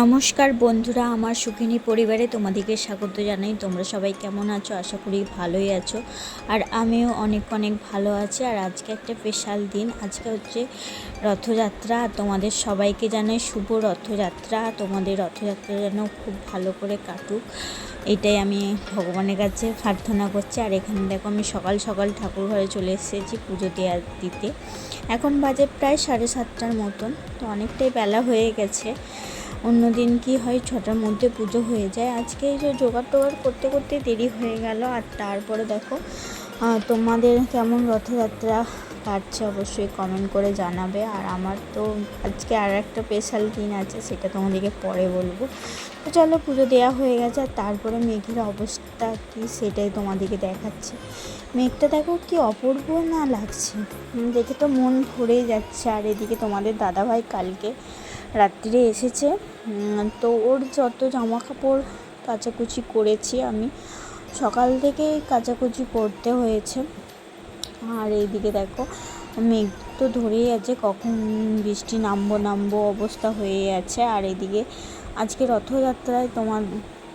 নমস্কার বন্ধুরা, আমার সুখিনী পরিবারে তোমাদেরকে স্বাগত জানাই। তোমরা সবাই কেমন আছো? আশা করি ভালোই আছো। আর আমিও অনেক অনেক ভালো আছি। আর আজকে একটা স্পেশাল দিন। আজকে হচ্ছে রথযাত্রা। তোমাদের সবাইকে জানাই শুভ রথযাত্রা। তোমাদের রথযাত্রা যেন খুব ভালো করে কাটুক। এটাই আমি ভগবানের কাছে প্রার্থনা করছি। আর এখানে দেখো, আমি সকাল সকাল ঠাকুর ঘরে চলে এসেছি পুজো দেওয়ার দিতে। এখন বাজে প্রায় সাড়ে সাতটার মতন। তো অনেকটাই বেলা হয়ে গেছে। অন্য দিন কি হয়, ছটার মধ্যে পুজো হয়ে যায়। আজকে এই যে জোগাড় টোগাড় করতে করতে দেরি হয়ে গেল, আর তারপরে দেখো তোমাদের কেমন রথযাত্রা কাটছে অবশ্যই কমেন্ট করে জানাবে। আর আমার তো আজকে আর একটা স্পেশাল দিন আছে, সেটা তোমাদেরকে পরে বলব। তো চলো, পুজো দেওয়া হয়ে গেছে, আর তারপরে মেঘের অবস্থা কি সেটাই তোমাদেরকে দেখাচ্ছি। মেঘটা দেখো কি অপূর্ব না লাগছে? দেখে তো মন ভরেই যাচ্ছে। আর এদিকে তোমাদের দাদাভাই কালকে রাত্রিরে এসেছে। তো ওর যত জামা কাপড় কাচাকুচি করেছি আমি, সকাল থেকে কাচাকুচি করতে হয়েছে। আর এইদিকে দেখো, মেঘ তো ধরেই আছে, কখন বৃষ্টি নামবো নামবো অবস্থা হয়ে আছে। আর এদিকে আজকে রথযাত্রায় তোমার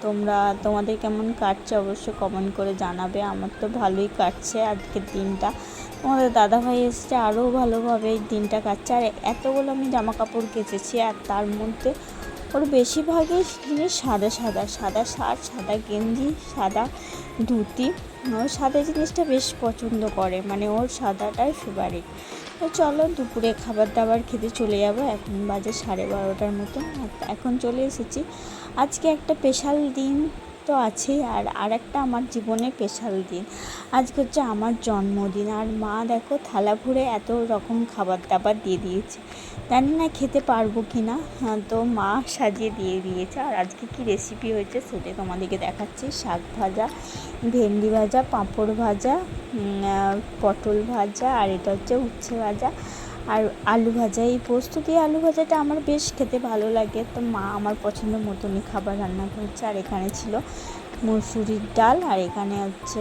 তোমরা তোমাদের কেমন কাটছে অবশ্যই কমেন্ট করে জানাবে। আমার তো ভালোই কাটছে আজকের দিনটা। তোমাদের দাদাভাই এসছে আরও ভালোভাবে দিনটা কাটছে। আর এতগুলো আমি জামা কাপড় কেচেছি আর তার মধ্যে ওর বেশিরভাগই জিনিস সাদা সাদা সাদা শার্ট, সাদা গেঞ্জি, সাদা ধুতি। ও সাদা জিনিসটা বেশ পছন্দ করে মানে ওর সাদাটাই ফেভারিট তো চলো দুপুরে খাবার দাবার খেতে চলে যাব, এখন বাজে সাড়ে বারোটার মতো। এখন চলে এসেছি। আজকে একটা স্পেশাল দিন। তো আছেই আর আর একটা আমার জীবনের স্পেশাল দিন। আজকে হচ্ছে আমার জন্মদিন আর মা দেখো থালা ভরে এত রকম খাবার দাবার দিয়ে দিয়েছে। জানি না খেতে পারব কি না হ্যাঁ, তো মা সাজিয়ে দিয়ে দিয়েছে। আর আজকে কি রেসিপি হয়েছে সেটা তোমাদেরকে দেখাচ্ছি। শাক ভাজা ভেন্ডি ভাজা পাঁপড় ভাজা পটল ভাজা আর এটা হচ্ছে উচ্ছে ভাজা। আর আলু ভাজা, এই পোস্ত দিয়ে আলু ভাজাটা আমার বেশ খেতে ভালো লাগে। তো মা আমার পছন্দ মতনই খাবার রান্না করেছে। আর এখানে ছিল মুসুরির ডাল, আর এখানে হচ্ছে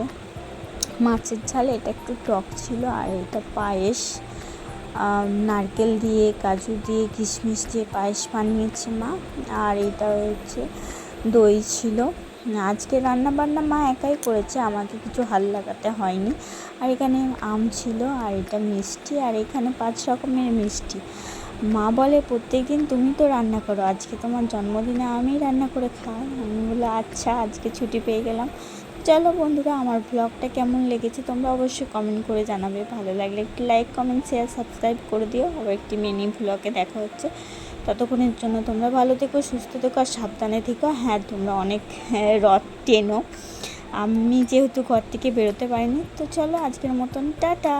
মাছের ঝাল। এটা একটু টক ছিল, আর এটা পায়েস। নারকেল দিয়ে, কাজু দিয়ে, কিশমিশ দিয়ে পায়েস বানিয়েছে মা। আর এটা হচ্ছে দই ছিল। আজকে রান্না বান্না মা একাই করেছে, আমাকে কিছু হাল লাগাতে হয়নি। আর এখানে আম ছিল আর এটা মিষ্টি আর এখানে পাঁচ রকমের মিষ্টি। মা বলে প্রত্যেক দিন তুমি তো রান্না করো, আজকে তোমার জন্মদিনে আমি রান্না করে খাই। আমি বলে আচ্ছা আজকে ছুটি পেয়ে গেলাম। চলো বন্ধুরা, আমার ব্লগটা কেমন লেগেছে তোমরা অবশ্যই কমেন্ট করে জানাবে। ভালো লাগলে একটি লাইক কমেন্ট শেয়ার সাবস্ক্রাইব করে দিও। আবার একটি মিনি ব্লগে দেখা হচ্ছে। ততক্ষণের জন্য তোমরা ভালো থেকো সুস্থ থেকো আর সাবধানে থেকো। হ্যাঁ তোমরা অনেক হ্যাঁ, রথ টেনো। আমি যেহেতু ঘর থেকে বেরোতে পারিনি তো চলো আজকের মতন টাটা।